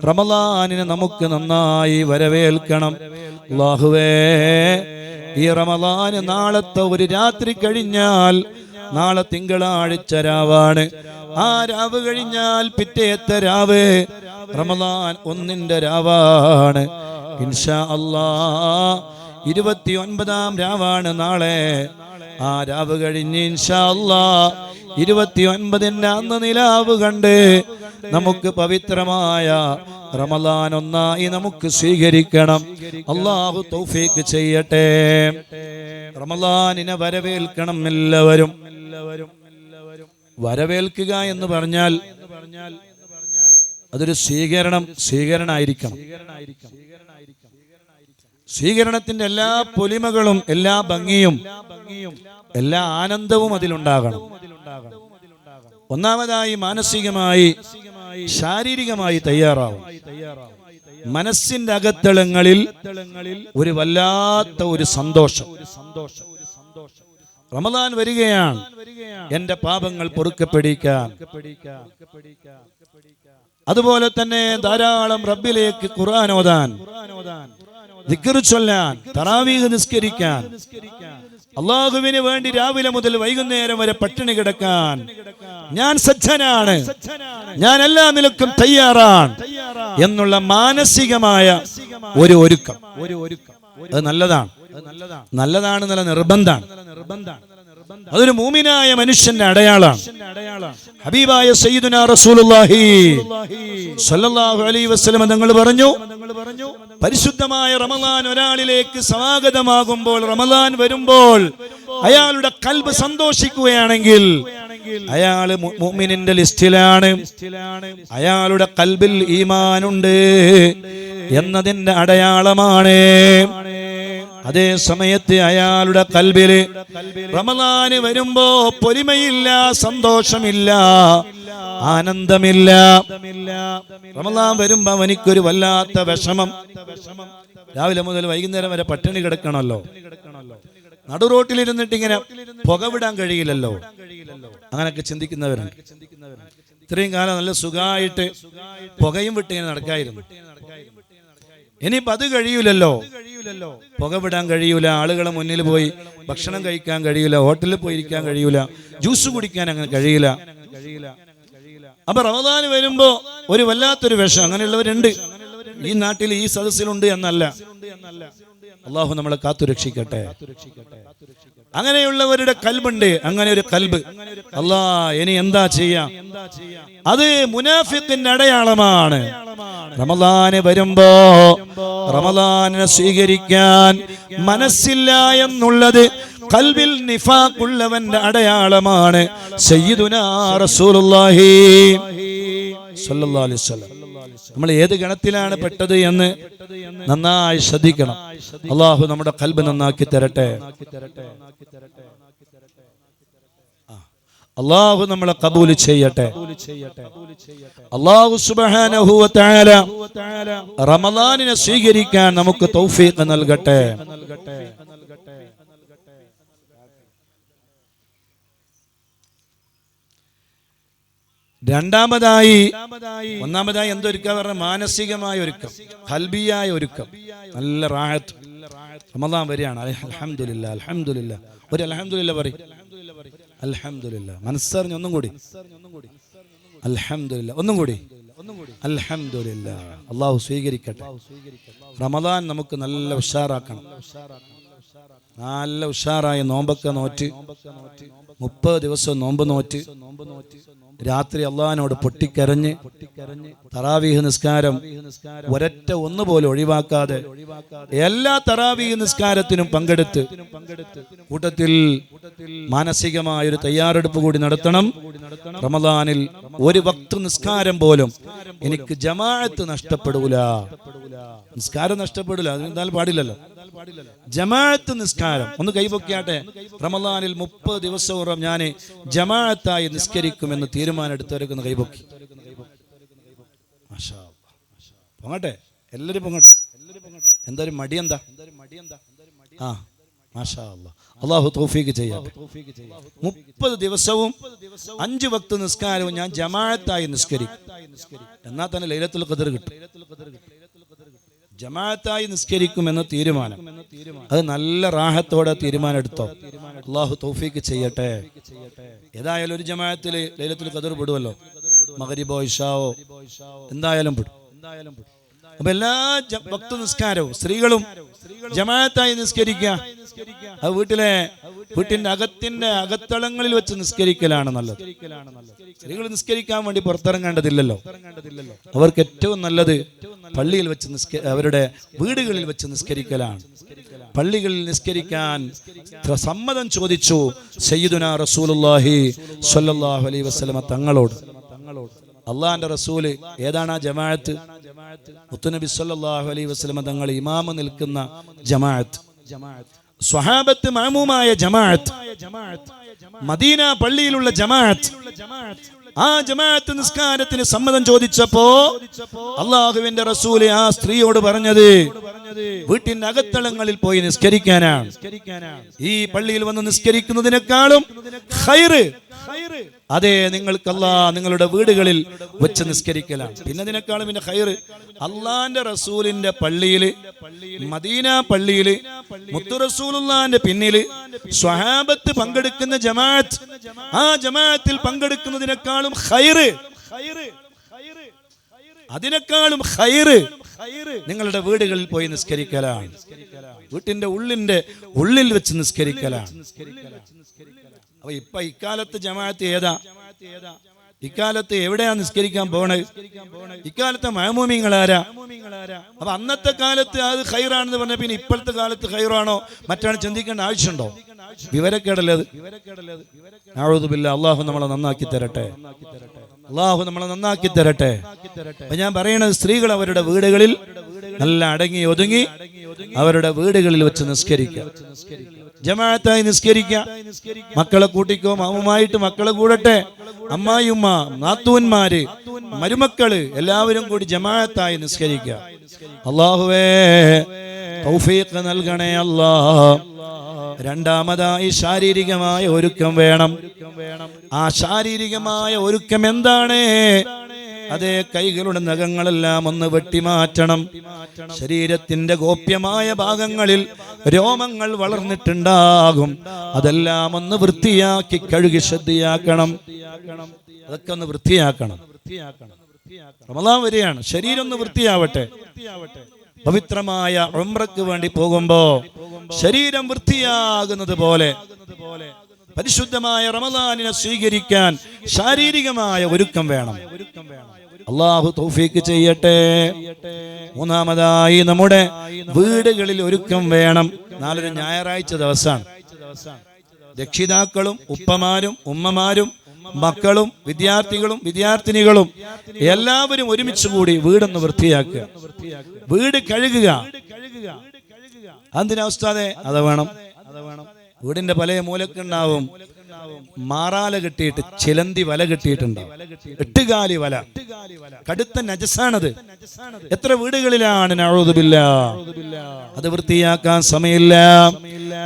റമലാനിനെ നമുക്ക് നന്നായി വരവേൽക്കണം. അള്ളാഹുവേ ഈ റമലാന് നാളത്തെ ഒരു രാത്രി കഴിഞ്ഞാൽ നാളെ തിങ്കളാഴ്ച രാവാണ്. ആ രാവ് കഴിഞ്ഞാൽ പിറ്റേത്തെ രാവ് റമലാൻ ഒന്നിന്റെ രാവാണ്. ഇൻഷാ അല്ലാ ഇരുപത്തി ഒൻപതാം രാവാണ് നാളെ. ആ രാവ് കഴിഞ്ഞ് ഇൻഷാ അല്ലാ ഇരുപത്തി ഒൻപതിന്റെ അന്ന് നിലാവ് കണ്ട് നമുക്ക് പവിത്രമായ റമദാൻ ഒന്നായി നമുക്ക് സ്വീകരിക്കണം. അള്ളാഹു തൗഫീക്ക് ചെയ്യട്ടെ. റമദാനിനെ വരവേൽക്കണം എല്ലാവരും. വരവേൽക്കുക എന്ന് പറഞ്ഞാൽ അതൊരു സ്വീകരണം സ്വീകരണമായിരിക്കണം. സ്വീകരണത്തിന്റെ എല്ലാ പൊലിമകളും എല്ലാ ഭംഗിയും എല്ലാ ആനന്ദവും അതിലുണ്ടാകണം. ഒന്നാമതായി മാനസികമായി ശാരീരികമായി തയ്യാറാവും. മനസ്സിന്റെ അകത്തളങ്ങളിൽ ഒരു വല്ലാത്ത ഒരു സന്തോഷം. റമദാൻ വരികയാണ്. എന്റെ പാപങ്ങൾ പൊറുക്കപ്പെടിക്കാൻ. അതുപോലെ തന്നെ ധാരാളം റബ്ബിലേക്ക് ഖുർആൻ ഓതാൻ. ചൊല്ലാൻ. തറാവീഹ് നിസ്കരിക്കാൻ. അള്ളാഹുവിന് വേണ്ടി രാവിലെ മുതൽ വൈകുന്നേരം വരെ പട്ടിണി കിടക്കാൻ. ഞാൻ സജ്ജനാണ്. ഞാൻ എല്ലാ നിലക്കും തയ്യാറാണ് എന്നുള്ള മാനസികമായ ഒരു ഒരുക്കം. ഒരു ഒരുക്കം അത് നല്ലതാണ്. നല്ലതാണ് നല്ലതാണ് നല്ല നിർബന്ധാണ് അതൊരു മൂമിനായ മനുഷ്യന്റെ അടയാളാണ് ഹബീബായ സയ്യിദുന റസൂലുള്ളാഹി. സ്വല്ലല്ലാഹു അലൈഹി വസല്ലം തങ്ങൾ പറഞ്ഞു പരിശുദ്ധമായ റമദാൻ ഒരാളിലേക്ക് സ്വാഗതമാകുമ്പോൾ റമദാൻ വരുമ്പോൾ അയാളുടെ കൽബ് സന്തോഷിക്കുകയാണെങ്കിൽ അയാൾ മുഅ്മിനിന്റെ ലിസ്റ്റിലാണ്. അയാളുടെ കൽബിൽ ഈമാനുണ്ട് എന്നതിന്റെ അടയാളമാണ്. അതേ സമയത്ത് അയാളുടെ കൽബിൽ റമദാന് വരുമ്പോ പൊലിമയില്ല സന്തോഷമില്ല ആനന്ദമില്ല. റമദാൻ വരുമ്പോ അവനിക്കൊരു വല്ലാത്ത വിഷമം. രാവിലെ മുതൽ വൈകുന്നേരം വരെ പട്ടിണി കിടക്കണമല്ലോ നടുറോട്ടിലിരുന്നിട്ട് ഇങ്ങനെ പുക വിടാൻ കഴിയില്ലല്ലോ. അങ്ങനെയൊക്കെ ചിന്തിക്കുന്നവരുണ്ട്. ഇത്രയും കാലം നല്ല സുഖമായിട്ട് പുകയും വിട്ട് ഇങ്ങനെ നടക്കായിരുന്നു. ഇനിയിപ്പോ അത് കഴിയൂലല്ലോ. പുക വിടാൻ കഴിയൂല ആളുകളെ മുന്നിൽ പോയി ഭക്ഷണം കഴിക്കാൻ കഴിയൂല ഹോട്ടലിൽ പോയി ഇരിക്കാൻ കഴിയൂല ജ്യൂസ് കുടിക്കാൻ അങ്ങനെ കഴിയില്ല അപ്പൊ റമദാൻ വരുമ്പോ ഒരു വല്ലാത്തൊരു വിഷം അങ്ങനെയുള്ളവരുണ്ട്. ഈ നാട്ടിൽ ഈ സദസ്സിലുണ്ട് എന്നല്ല. അള്ളാഹു നമ്മളെ കാത്തു രക്ഷിക്കട്ടെ അങ്ങനെയുള്ളവരുടെ കൽബുണ്ട് അങ്ങനെ ഒരു കൽബ്. അല്ലാ ഇനി എന്താ ചെയ്യാം? അത് മുനാഫിത്തിന്റെ അടയാളമാണ്. റമദാന് വരുമ്പോ റമദാനെ സ്വീകരിക്കാൻ മനസ്സില്ല എന്നുള്ളത് കൽബിൽ നിഫാക്കുള്ളവന്റെ അടയാളമാണ്. സയ്യിദുനാ റസൂലുള്ളാഹി സ്വല്ലല്ലാഹി അലൈഹി വസല്ലം. നമ്മൾ ഏത് ഗണത്തിലാണ് പെട്ടത് എന്ന് നന്നായി ശ്രദ്ധിക്കണം. അള്ളാഹു നമ്മുടെ കൽബ് നന്നാക്കി തരട്ടെ. അള്ളാഹു നമ്മളെ കബൂൽ ചെയ്യട്ടെ. അള്ളാഹു തആല റമദാനിനെ സ്വീകരിക്കാൻ നമുക്ക് തൗഫീഖ് നൽകട്ടെ. രണ്ടാമതായി ഒന്നാമതായി എന്തൊരുക്കം പറഞ്ഞ മാനസികമായ ഒരുക്കം ഹൽബിയായ ഒരുക്കം നല്ല റാഹത്ത്. റമദാൻ വരികയാണ് അലഹമില്ല അലഹമില്ല ഒരു അലഹമില്ല പറയും. അലഹമില്ല മനസ്സറിഞ്ഞ് ഒന്നും കൂടി. അലഹമില്ല ഒന്നും കൂടി. അലഹമില്ല അള്ളാഹു സ്വീകരിക്കട്ടെ. റമദാൻ നമുക്ക് നല്ല ഉഷാറാക്കണം. നല്ല ഉഷാറായ നോമ്പൊക്കെ നോറ്റ്. മുപ്പത് ദിവസം നോമ്പ് നോറ്റ്. രാത്രി അള്ളഹാനോട് പൊട്ടിക്കരഞ്ഞ് തറാവീഹ് നിസ്കാരം ഒരറ്റ ഒന്നുപോലും ഒഴിവാക്കാതെ എല്ലാ തറാവീഹ് നിസ്കാരത്തിനും പങ്കെടുത്ത് കൂട്ടത്തിൽ മാനസികമായ ഒരു തയ്യാറെടുപ്പ് കൂടി നടത്തണം. റമദാനിൽ ഒരു വക്ത് നിസ്കാരം പോലും എനിക്ക് ജമാഅത്ത് നഷ്ടപ്പെടൂല. നിസ്കാരം നഷ്ടപ്പെടില്ല എന്തായാലും പാടില്ലല്ലോ. ജമാഅത്ത് നിസ്കാരം. ഒന്ന് കൈപൊക്കിയാട്ടെ റമദാനിൽ മുപ്പത് ദിവസവും ഞാൻ ജമാഅത്തായി നിസ്കരിക്കുമെന്ന് തീരുമാനമെടുത്തവരൊക്കെ എടുത്തവരൊക്കെ കൈപൊക്കി. പൊങ്ങട്ടെ. എല്ലാരും പൊങ്ങട്ടെ. എന്തായാലും മടി എന്താ? ആ മാഷാ അല്ലാ. അള്ളാഹു തൗഫീഖ് മുപ്പത് ദിവസവും അഞ്ച് വക്ത് നിസ്കാരവും ഞാൻ ജമാഅത്തായി നിസ്കരിക്കും. എന്നാൽ തന്നെ ലൈലത്തുൽ ഖദർ കിട്ടും. ജമാഅത്തായി നിസ്കരിക്കുമെന്ന തീരുമാനം. അത് നല്ല റാഹത്തോടെ തീരുമാനം എടുത്തോ അള്ളാഹു തൗഫീക്ക് ചെയ്യട്ടെ. ഏതായാലും ഒരു ജമാഅത്തിൽ ലൈലത്തിൽ കതിർ പെടുമല്ലോ മകരിബോ ഇഷാവോ എന്തായാലും പെടും. അപ്പൊ എല്ലാ ഭക്ത നിസ്കാരവും സ്ത്രീകളും ജമാഅത്തായി നിസ്കരിക്കുക. അത് വീട്ടിലെ വീട്ടിന്റെ അകത്തിന്റെ അകത്തളങ്ങളിൽ വെച്ച് നിസ്കരിക്കലാണ് നല്ലത്. സ്ത്രീകൾ നിസ്കരിക്കാൻ വേണ്ടി പുറത്തിറങ്ങേണ്ടതില്ലല്ലോ. അവർക്ക് ഏറ്റവും നല്ലത് പള്ളിയിൽ വെച്ച് നിസ്ക അവരുടെ വീടുകളിൽ വെച്ച് നിസ്കരിക്കലാണ്. പള്ളികളിൽ നിസ്കരിക്കാൻ സമ്മതം ചോദിച്ചു സയ്യിദുന റസൂലുള്ളാഹി സല്ലല്ലാഹു അലൈഹി വസല്ലമ തങ്ങളോട്. അള്ളാഹിന്റെ റസൂൽ ഏതാണ് ആ ജമാഅത്ത്? മുത്തുനബി സല്ലല്ലാഹു അലൈഹി വസല്ലമ തങ്ങൾ ഇമാമ നിൽക്കുന്ന ജമാഅത്ത്. സ്വഹാബത്ത് മാമൂമായ ജമാഅത്ത്. മദീന പള്ളിയിലുള്ള ജമാഅത്ത്. ആ ജമാഅത്ത് നിസ്കാരത്തിന് സമ്മതം ചോദിച്ചപ്പോ അള്ളാഹുവിന്റെ റസൂൽ ആ സ്ത്രീയോട് പറഞ്ഞത് വീട്ടിന്റെ അകത്തളങ്ങളിൽ പോയി നിസ്കരിക്കാനാണ്. ഈ പള്ളിയിൽ വന്ന് നിസ്കരിക്കുന്നതിനേക്കാളും ഖൈറ് അതെ നിങ്ങൾക്ക് നിങ്ങളുടെ വീടുകളിൽ വെച്ച് നിസ്കരിക്കലാണ്. പിന്നെ അതിനേക്കാളും പിന്നെ ഹൈറ് അള്ളാന്റെ റസൂലിന്റെ പള്ളിയിൽ മദീന പള്ളിയിൽ മുത്തു റസൂലുള്ളാന്റെ പിന്നിൽ സ്വഹാബത്ത് പങ്കെടുക്കുന്ന ജമാഅത്ത് ആ ജമാഅത്തിൽ പങ്കെടുക്കുന്നതിനേക്കാളും ഹൈറ് അതിനേക്കാളും ഹൈറ് നിങ്ങളുടെ വീടുകളിൽ പോയി നിസ്കരിക്കലാണ്. വീട്ടിന്റെ ഉള്ളിന്റെ ഉള്ളിൽ വെച്ച് നിസ്കരിക്കലാണ്. അപ്പൊ ഇപ്പൊ ഇക്കാലത്ത് ജമാഅത്ത് ഏതാ? ഇക്കാലത്ത് എവിടെയാ നിസ്കരിക്കാൻ പോണത് ഇക്കാലത്തെ മഹമൂമിങ്ങളാരാ അപ്പൊ അന്നത്തെ കാലത്ത് അത് ഹൈറാണെന്ന് പറഞ്ഞ പിന്നെ ഇപ്പോഴത്തെ കാലത്ത് ഹൈറാണോ മറ്റാണ് ചിന്തിക്കേണ്ട ആവശ്യമുണ്ടോ? വിവരക്കേടല്ലേ അത്? ആഴുതുമില്ല അള്ളാഹു നമ്മളെ നന്നാക്കി തരട്ടെ. അള്ളാഹു നമ്മളെ നന്നാക്കി തരട്ടെ. അപ്പൊ ഞാൻ പറയണത് സ്ത്രീകൾ അവരുടെ വീടുകളിൽ നല്ല അടങ്ങി ഒതുങ്ങി അവരുടെ വീടുകളിൽ വെച്ച് നിസ്കരിക്കുക. ജമാഅത്തായി നിസ്കരിക്കുക മക്കളെ കൂട്ടിക്കോ മാമുമായിട്ട് മക്കളെ കൂടട്ടെ. അമ്മായിയമ്മ നാത്തൂന്മാര് മരുമക്കൾ എല്ലാവരും കൂടി ജമാഅത്തായി നിസ്കരിക്കുക അള്ളാഹുവേ തൗഫീഖ് നൽകണേ അല്ലാ. രണ്ടാമതായി ശാരീരികമായ ഒരുക്കം വേണം. ആ ശാരീരികമായ ഒരുക്കം എന്താണ്? അതേ കൈകളുടെ നഖങ്ങളെല്ലാം ഒന്ന് വെട്ടിമാറ്റണം. ശരീരത്തിന്റെ ഗോപ്യമായ ഭാഗങ്ങളിൽ രോമങ്ങൾ വളർന്നിട്ടുണ്ടാകും. അതെല്ലാം ഒന്ന് വൃത്തിയാക്കി കഴുകി ശ്രദ്ധയാക്കണം. അതൊക്കെ ഒന്ന് വൃത്തിയാക്കണം. റമദാൻ വരികയാണ് ശരീരം ഒന്ന് വൃത്തിയാവട്ടെ. പവിത്രമായ ഉംറക്ക് വേണ്ടി പോകുമ്പോ ശരീരം വൃത്തിയാകുന്നത് പോലെ പരിശുദ്ധമായ റമദാനിനെ സ്വീകരിക്കാൻ ശാരീരികമായ ഒരുക്കം വേണം. അള്ളാഹു തൗഫീക്ക് ചെയ്യട്ടെ. മൂന്നാമതായി നമ്മുടെ വീടുകളിൽ ഒരുക്കം വേണം. നാളൊരു ഞായറാഴ്ച ദിവസമാണ്. രക്ഷിതാക്കളും ഉപ്പമാരും ഉമ്മമാരും മക്കളും വിദ്യാർത്ഥികളും വിദ്യാർത്ഥിനികളും എല്ലാവരും ഒരുമിച്ച് കൂടി വീടൊന്ന് വൃത്തിയാക്കുക. വീട് കഴുകുക. എന്തിനാ വേണം അത് വേണം. വീടിന്റെ പല മൂലക്കുണ്ടാവും. മാറാല കെട്ടിയിട്ട് ചിലന്തി വല കെട്ടിയിട്ടുണ്ടാവും. എട്ടുകാലി വല. കടുത്ത നജസാണത്. എത്ര വീടുകളിലാണ്? നഴുതുമില്ല അത് വൃത്തിയാക്കാൻ സമയമില്ല.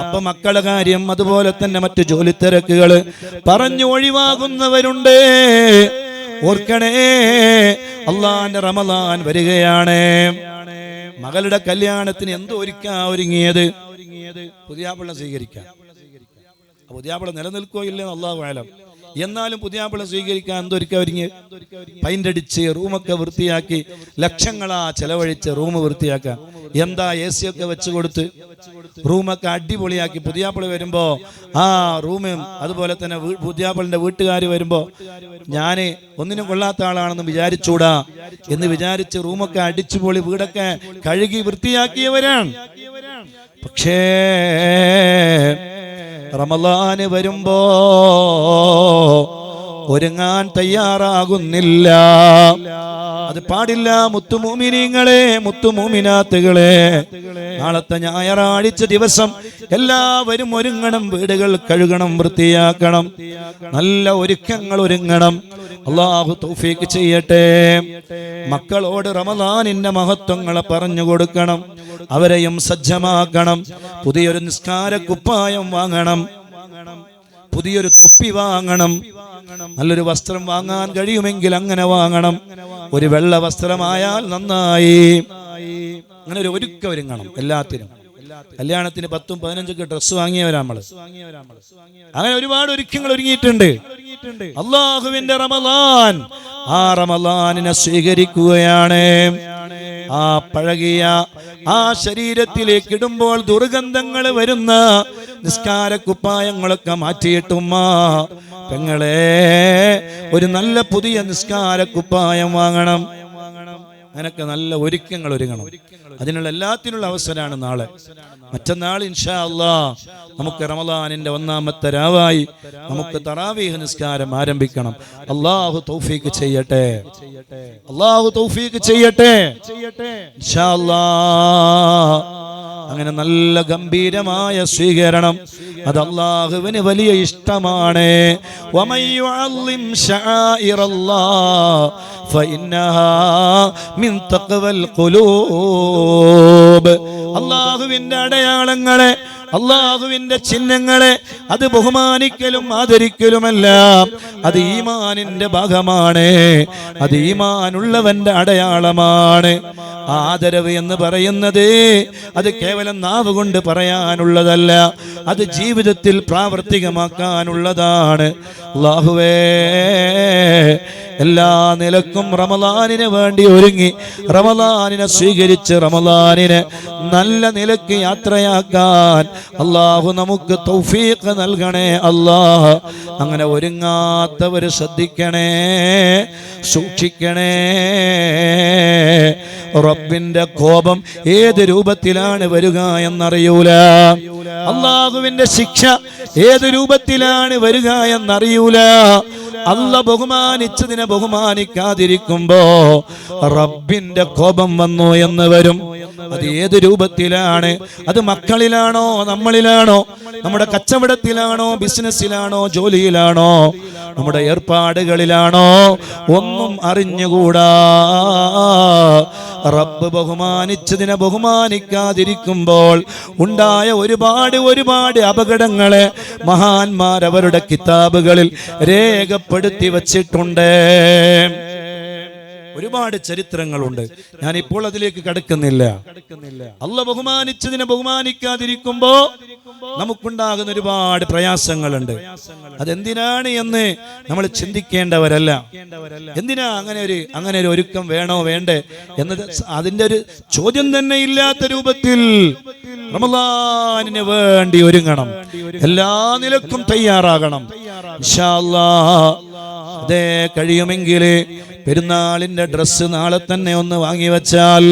അപ്പൊ മക്കളെ കാര്യം അതുപോലെ തന്നെ മറ്റു ജോലി തിരക്കുകൾ പറഞ്ഞു ഒഴിവാകുന്നവരുണ്ട്. ഓർക്കണേ അള്ളാന്റെ റമദാൻ വരികയാണ്. മകളുടെ കല്യാണത്തിന് എന്തോ ഒരുക്കാ ഒരുങ്ങിയത്? പുതിയാപ്പിള്ള സ്വീകരിക്കാം. ആ പുതിയാപ്പിള നിലനിൽക്കോ ഇല്ലെന്ന് അള്ളാഹു എന്നാലും പുതിയാപ്പിള സ്വീകരിക്കാൻ എന്തൊരുക്ക ഒരുങ്ങി? റൂമൊക്കെ വൃത്തിയാക്കി ലക്ഷങ്ങളാ ചെലവഴിച്ച് റൂം വൃത്തിയാക്കാൻ എന്താ എ സി ഒക്കെ വെച്ച് കൊടുത്ത്? റൂമൊക്കെ അടിപൊളിയാക്കി പുതിയാപ്പിള വരുമ്പോ ആ റൂമും അതുപോലെ തന്നെ പുതിയാപ്പിളിന്റെ വീട്ടുകാർ വരുമ്പോ ഞാൻ ഒന്നിനും കൊള്ളാത്ത ആളാണെന്ന് വിചാരിച്ചൂടാ എന്ന് വിചാരിച്ച് റൂമൊക്കെ അടിച്ചുപൊളി വീടൊക്കെ കഴുകി വൃത്തിയാക്കിയവരാണ്. പക്ഷേ റമലാന് വരുമ്പോ ഒരുങ്ങാൻ തയ്യാറാകുന്നില്ല. അത് പാടില്ല മുത്തുമൂമിനിങ്ങളെ മുത്തുമൂമിനാത്തുകളെ. നാളത്തെ ഞായറാഴ്ച ദിവസം എല്ലാവരും ഒരുങ്ങണം വീടുകൾ കഴുകണം വൃത്തിയാക്കണം. നല്ല ഒരുക്കങ്ങൾ ഒരുങ്ങണം. അള്ളാഹു തൗഫീക്ക് ചെയ്യട്ടെ. മക്കളോട് റമദാനിന്റെ മഹത്വങ്ങളെ പറഞ്ഞു കൊടുക്കണം. അവരെയും സജ്ജമാക്കണം. പുതിയൊരു നിസ്കാര കുപ്പായം വാങ്ങണം. പുതിയൊരു തൊപ്പി വാങ്ങണം. നല്ലൊരു വസ്ത്രം വാങ്ങാൻ കഴിയുമെങ്കിൽ അങ്ങനെ വാങ്ങണം. ഒരു വെള്ള വസ്ത്രമായാൽ നന്നായി. അങ്ങനെ ഒരു ഒരുക്കം ഒരുങ്ങണം എല്ലാത്തിനും. കല്യാണത്തിന് പത്തും പതിനഞ്ചൊക്കെ ഡ്രസ്സ് വാങ്ങിയവരാ നമ്മൾ. അങ്ങനെ ഒരുപാട് ഒരുക്കങ്ങൾ ഒരുങ്ങിയിട്ടുണ്ട്. അള്ളാഹുവിന്റെ റമലാൻ ആ റമലാനിനെ സ്വീകരിക്കുകയാണ്. ആ പഴകിയ ആ ശരീരത്തിലേക്ക് ഇടുമ്പോൾ ദുർഗന്ധങ്ങൾ വരുന്ന നിസ്കാര കുപ്പായങ്ങളൊക്കെ മാറ്റിയിട്ടുമ്മ പെങ്ങളെ ഒരു നല്ല പുതിയ നിസ്കാര കുപ്പായം വാങ്ങണം. അങ്ങനൊക്കെ നല്ല ഒരുക്കങ്ങൾ ഒരുങ്ങണം. അതിനുള്ള എല്ലാത്തിനുള്ള അവസരമാണ് നാളെ. മറ്റന്നാൾ ഇൻഷാ അള്ളാ നമുക്ക് റമദാനിന്റെ ഒന്നാമത്തെ രാവായി നമുക്ക് തറാവീഹ് നിസ്കാരം ആരംഭിക്കണം. അള്ളാഹു തൗഫീക്ക് ചെയ്യട്ടെ. അള്ളാഹു തൗഫീക്ക് ചെയ്യട്ടെ. ഇൻഷാ അല്ലാ അങ്ങനെ നല്ല ഗംഭീരമായ സ്വീകരണം. അത് അള്ളാഹുവിന് വലിയ ഇഷ്ടമാണ്. അള്ളാഹുവിന്റെ അടയാളങ്ങളെ അള്ളാഹുവിന്റെ ചിഹ്നങ്ങളെ അത് ബഹുമാനിക്കലും ആദരിക്കലുമല്ല അത് ഈമാനിന്റെ ഭാഗമാണ്. അത് ഈമാനുള്ളവന്റെ അടയാളമാണ്. ആദരവ് എന്ന് പറയുന്നത് അത് കേവലം നാവ് കൊണ്ട് പറയാനുള്ളതല്ല അത് ജീവിതത്തിൽ പ്രാവർത്തികമാക്കാനുള്ളതാണ്. അള്ളാഹുവേ എല്ലാ നിലക്കും റമലാനിന് വേണ്ടി ഒരുങ്ങി റമലാനിനെ സ്വീകരിച്ച് റമലാനിനെ നല്ല നിലയ്ക്ക് യാത്രയാക്കാൻ അള്ളാഹു നമുക്ക് തൗഫീഖ് നൽകണേ അള്ളാഹ് അങ്ങനെ ഒരുങ്ങാത്തവർ ശ്രദ്ധിക്കണേ സൂക്ഷിക്കണേ. റബ്ബിന്റെ കോപം ഏത് രൂപത്തിലാണ് വരിക എന്നറിയൂല. അള്ളാഹുവിന്റെ ശിക്ഷ ഏത് രൂപത്തിലാണ് വരിക എന്നറിയൂല. അല്ല ബഹുമാനിച്ചതിനെ ബഹുമാനിക്കാതിരിക്കുമ്പോ റബ്ബിന്റെ കോപം വന്നു എന്ന് വരും. അത് ഏത് രൂപത്തിലാണ്? അത് മക്കളിലാണോ നമ്മളിലാണോ? നമ്മുടെ കച്ചവടത്തിലാണോ ബിസിനസ്സിലാണോ ജോലിയിലാണോ? നമ്മുടെ ഏർപ്പാടുകളിലാണോ? ഒന്നും അറിഞ്ഞുകൂടാ. റബ്ബ് ബഹുമാനിച്ചതിനെ ബഹുമാനിക്കാതിരിക്കുമ്പോൾ ഉണ്ടായ ഒരുപാട് ഒരുപാട് അപകടങ്ങളെ മഹാന്മാർ അവരുടെ കിതാബുകളിൽ രേഖപ്പെടുത്തി വച്ചിട്ടുണ്ട്. ഒരുപാട് ചരിത്രങ്ങളുണ്ട്. ഞാൻ ഇപ്പോൾ അതിലേക്ക് കടക്കുന്നില്ല. അല്ല ബഹുമാനിച്ചതിനെ ബഹുമാനിക്കാതിരിക്കുമ്പോ നമുക്കുണ്ടാകുന്ന ഒരുപാട് പ്രയാസങ്ങളുണ്ട്. അതെന്തിനാണ് എന്ന് നമ്മൾ ചിന്തിക്കേണ്ടവരല്ല. എന്തിനാ അങ്ങനെ ഒരു അങ്ങനെ ഒരു ഒരുക്കം വേണോ വേണ്ടേ എന്നത് അതിന്റെ ഒരു ചോദ്യം തന്നെ ഇല്ലാത്ത രൂപത്തിൽ റമദാനിന് വേണ്ടി ഒരുങ്ങണം. എല്ലാ നിലക്കും തയ്യാറാകണം. അതേ കഴിയുമെങ്കിൽ പെരുന്നാളിന്റെ ഡ്രസ്സ് നാളെ തന്നെ ഒന്ന് വാങ്ങി വെച്ചാൽ